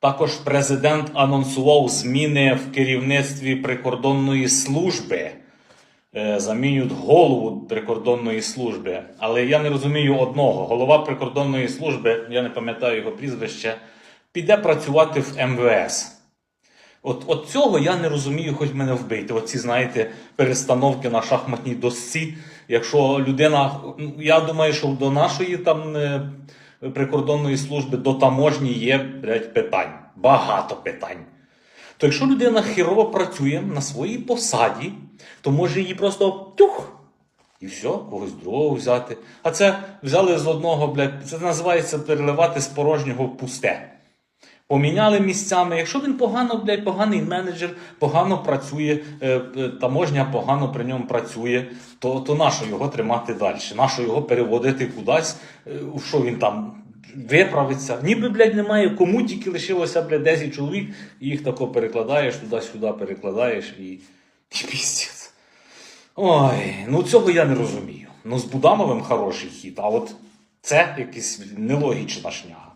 Також президент анонсував зміни в керівництві прикордонної служби. Е, Замінюють голову прикордонної служби. Але я не розумію одного. Голова прикордонної служби, я не пам'ятаю його прізвище, піде працювати в МВС. От, от цього я не розумію, хоч мене вбийте. Оці, знаєте, перестановки на шахматній досці. Якщо людина, я думаю, що до нашої там е, прикордонної служби, до таможні є блядь, питань. Багато питань. То якщо людина хірово працює на своїй посаді, то може її просто тюх. І все, когось другого взяти. А це взяли з одного, блядь, це називається переливати з порожнього в пусте. Поміняли місцями. Якщо він погано, блядь, поганий менеджер, погано працює, е, е, таможня погано при ньому працює, то, то нащо його тримати далі? Нащо його переводити кудись? Е, що він там виправиться? Ніби, блядь, немає кому, тільки лишилося, блядь, 10 чоловік, і їх тако перекладаєш, туди-сюди перекладаєш і, і піздець. Ой, ну цього я не розумію. Ну, з Будановим хороший хід, а от це якась нелогічна шняга.